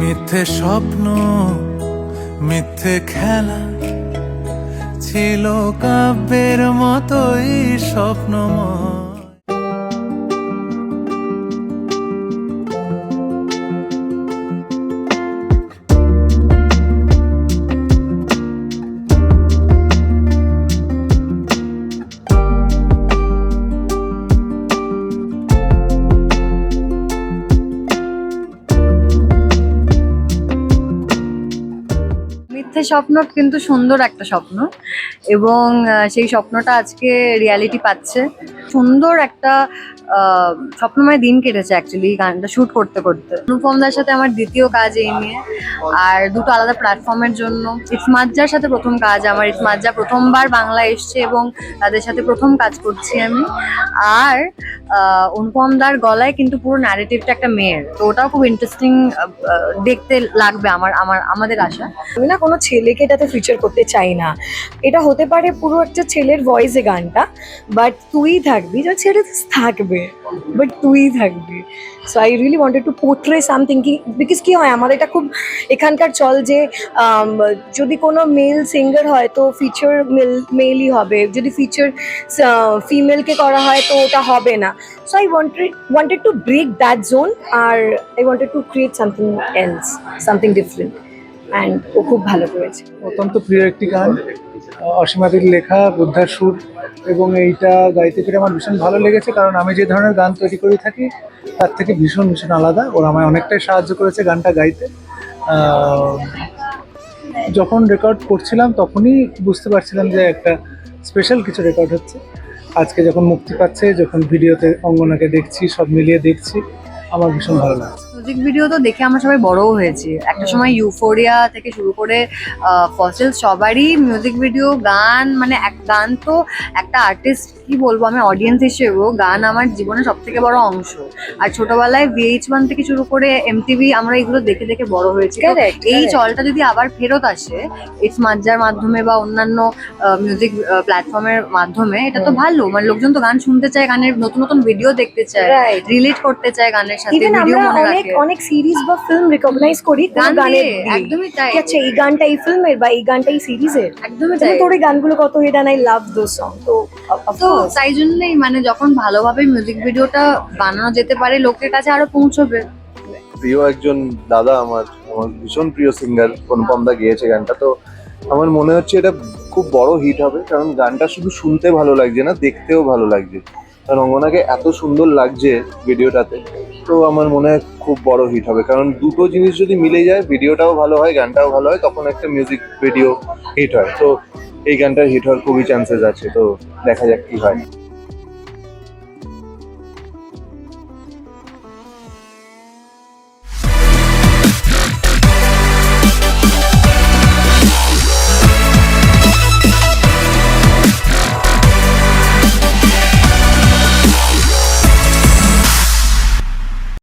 মিথ্যে স্বপ্ন মিথ্যে খেলা ছিল কাব্যের মতোই স্বপ্নময়। মিথ্যে স্বপ্ন, কিন্তু সুন্দর একটা স্বপ্ন। এবং সেই স্বপ্নটা আজকে রিয়ালিটি পাচ্ছে। সুন্দর একটা স্বপ্নময় দিন কেটেছে অ্যাকচুয়ালি গানটা শ্যুট করতে করতে। অনুপম দার সাথে আমার দ্বিতীয় কাজ এই নিয়ে। আর দুটো আলাদা প্ল্যাটফর্মের জন্য। ইসমাজ্জার সাথে প্রথম কাজ আমার ইসমাজ্জা প্রথমবার বাংলা এসছে এবং তাদের সাথে প্রথম কাজ করছি আমি। আর আহ, অনুপম দার গলায় কিন্তু পুরো ন্যারেটিভটা একটা মেয়ের। তো ওটাও খুব ইন্টারেস্টিং দেখতে লাগবে আমার আমার আমাদের আশা। আমি না কোনো ছেলেকে এটাতে ফিচার করতে চাই না। এটা হতে পারে পুরো একটা ছেলের ভয়েসে গানটা বাট তুই থাকবি যা ছেলে থাকবে। বাট তুই থাকবি। So I really wanted to portray something কি বিকজ কি হয় আমাদের এটা খুব এখানকার চল যে যদি কোনো মেল সিঙ্গার হয়, তো ফিচার মেল মেলই হবে। যদি ফিচার ফিমেলকে করা হয়, তো ওটা হবে না। So I wanted wanted to break that zone R I wanted to create something else something different and ও খুব ভালো করেছে। অত্যন্ত প্রিয় একটি গান। অসীমাদির লেখা, বুদ্ধার সুর, এবং এইটা গাইতে পেরে আমার ভীষণ ভালো লেগেছে, কারণ আমি যে ধরনের গান তৈরি করে থাকি, তার থেকে ভীষণ ভীষণ আলাদা। ওরা আমায় অনেকটাই সাহায্য করেছে গানটা গাইতে। যখন রেকর্ড করছিলাম, তখনই বুঝতে পারছিলাম যে একটা স্পেশাল কিছু রেকর্ড হচ্ছে। আজকে যখন মুক্তি পাচ্ছে, যখন ভিডিওতে অঙ্গনাকে দেখছি, সব মিলিয়ে দেখছি, আমার ভীষণ ভালো লাগছে। মিউজিক ভিডিও তো দেখে আমরা সবাই বড়ও হয়েছি। একটা সময় ইউফোরিয়া থেকে শুরু করে ফসিল সবারই মিউজিক ভিডিও গান মানে এক গান তো একটা আর্টিস্ট কি বলব আমি অডিয়েন্স হিসেবেও গান আমার জীবনের সব থেকে বড় অংশ। আর ছোটবেলায় ভিএইচ ওয়ান থেকে শুরু করে এমটিভি আমরা এগুলো দেখে দেখে বড় হয়েছি। এই চলটা যদি আবার ফেরত আসে ইটস মাজ্জার মাধ্যমে বা অন্যান্য মিউজিক প্ল্যাটফর্মের মাধ্যমে এটা তো ভালো। মানে লোকজন তো গান শুনতে চায় গানের নতুন নতুন ভিডিও দেখতে চায়. রিলেট করতে চায় গানের সাথে ভিডিও মনে রাখে। অনেক সিরিজ বা ফিল্ম রিকগনাইজ করি কোনো গান গানের। একদমই তাই। কি আচ্ছা এই গানটা এই ফিল্মের বা এই গানটা এই সিরিজের একদমই তাই। তোর এই গানগুলো কত hit I love those song তো তো তাই জন্যই মানে যখন ভালোভাবে মিউজিক ভিডিওটা বানানো যেতে পারে লোকের কাছে আরও পৌঁছবে। প্রিয় একজন দাদা আমার আমার ভীষণ প্রিয় সিঙ্গার অনুপম দা গেয়েছে গানটা তো আমার মনে হচ্ছে এটা খুব বড় হিট হবে কারণ গানটা শুধু শুনতে ভালো লাগছে না দেখতেও ভালো লাগছে। কারণ অঙ্গনাকে এত সুন্দর লাগছে ভিডিওটাতে তো আমার মনে হয় খুব বড় হিট হবে। কারণ দুটো জিনিস যদি মিলে যায়, ভিডিওটাও ভালো হয়, গানটাও ভালো হয়, তখন একটা মিউজিক ভিডিও হিট হয়। তো এই গানটার হিট হওয়ার খুবই চান্সেস আছে। তো দেখা যাক কি হয়।